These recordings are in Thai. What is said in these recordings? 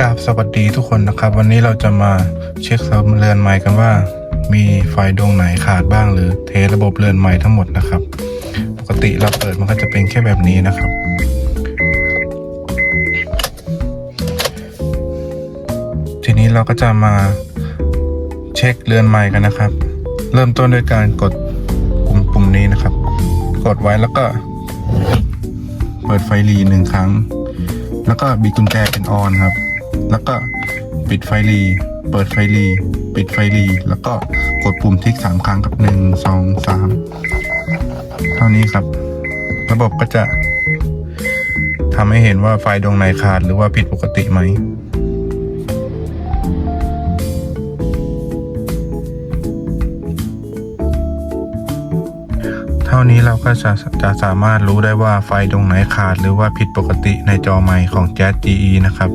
กราบสวัสดีทุกคนนะครับ วันนี้เราจะมาเช็คเรือนไม้กันว่า มีไฟดวงไหนขาดบ้างหรือเทระบบเรือนไม้ทั้งหมดนะครับ ปกติเราเปิดมันก็จะเป็นแค่แบบนี้นะครับ ทีนี้เราก็จะมาเช็คเรือนไม้กันนะครับ เริ่มต้นด้วยการกดปุ่มปุ่มนี้นะครับ กดไว้แล้วก็ เปิดไฟรีหนึ่งครั้ง แล้วก็บิดกุญแจเป็นออนครับ แล้วก็ปิดไฟรี เปิดไฟรี ปิดไฟรี แล้วก็กดปุ่มทิกสามครั้งครับหนึ่งสองสามเท่านี้ครับ ระบบก็จะทำให้เห็นว่าไฟดวงไหนขาดหรือว่าผิดปกติไหมเท่านี้เราก็จะจะสามารถรู้ได้ว่าไฟตรงไหนขาดหรือว่าผิดปกติในจอไมค์ของ j a z GE นะครับ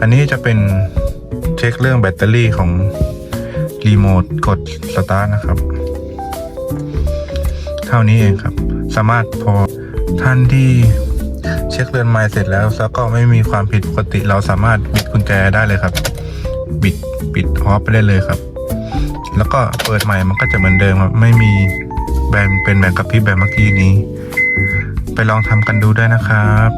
อันนี้จะเป็นเช็คเรื่องแบตเตอรี่ของรีโมทกดสตาร์ทนะครับ เท่านี้เองครับ สามารถพอท่านที่เช็คเรือนไม้เสร็จแล้ว แล้วก็ไม่มีความผิดปกติ เราสามารถบิดกุญแจได้เลยครับ บิดปิดออฟไปได้เลยครับ แล้วก็เปิดใหม่มันก็จะเหมือนเดิมครับ ไม่มีแบนเป็นแบบกระพริบแบบเมื่อกี้นี้ ไปลองทำกันดูได้นะครับ